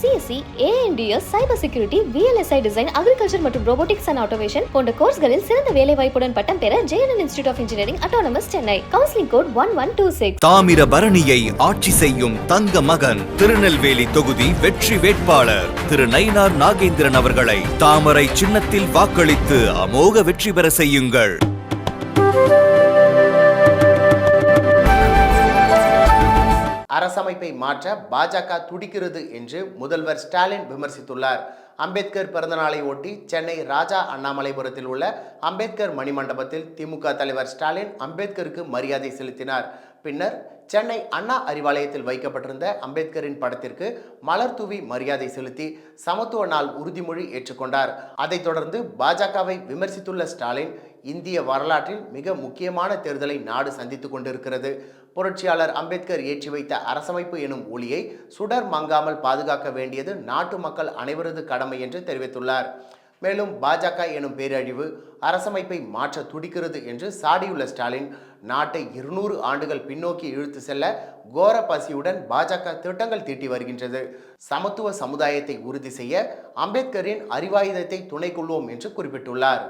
CSC ANDS cyber security VLSI design agriculture மற்றும் robotics and automation போன்ற கோர்ஸ்களில் சிறந்த வேலை வாய்ப்புடன் பட்டம் பெற JNN institute of engineering autonomous Chennai counselling code one one two six தாமிர பரணியை ஆட்சி செய்யும் தங்க மகன் திருநெல்வேலி தொகுதி வெற்றி வேட்பாளர் திரு நயினார் நாகேந்திரன் அவர்களை தாமரை சின்னத்தில் வாக்களித்து அமோக வெற்றி பெற செய்யுங்கள். அரசமைப்பை மாற்ற பாஜக துடிக்கிறது என்று முதல்வர் ஸ்டாலின் விமர்சித்துள்ளார். அம்பேத்கர் பிறந்தநாளை ஒட்டி சென்னை ராஜா அண்ணாமலைபுரத்தில் உள்ள அம்பேத்கர் மணிமண்டபத்தில் திமுக தலைவர் ஸ்டாலின் அம்பேத்கருக்கு மரியாதை செலுத்தினார். பின்னர் சென்னை அண்ணா அறிவாலயத்தில் வைக்கப்பட்டிருந்த அம்பேத்கரின் படத்திற்கு மலர் தூவி மரியாதை செலுத்தி சமத்துவ நாள் உறுதிமொழி ஏற்றுக்கொண்டார். அதைத் தொடர்ந்து பாஜகவை விமர்சித்துள்ள ஸ்டாலின் இந்திய வரலாற்றில் மிக முக்கியமான தேர்தலை நாடு சந்தித்து கொண்டிருக்கிறது. புரட்சியாளர் அம்பேத்கர் ஏற்றி வைத்த அரசமைப்பு எனும் ஒளியை சுடர் மங்காமல் பாதுகாக்க வேண்டியது நாட்டு மக்கள் அனைவரது கடமை என்று தெரிவித்துள்ளார். மேலும் பாஜக எனும் பேரழிவு அரசமைப்பை மாற்ற துடிக்கிறது என்று சாடியுள்ள ஸ்டாலின் நாட்டை இருநூறு ஆண்டுகள் பின்னோக்கி இழுத்து செல்ல கோர பசியுடன் பாஜக திட்டங்கள் தீட்டி வருகின்றது. சமத்துவ சமுதாயத்தை உறுதி செய்ய அம்பேத்கரின் அறிவாயுதத்தை துணை கொள்வோம் என்று குறிப்பிட்டுள்ளார்.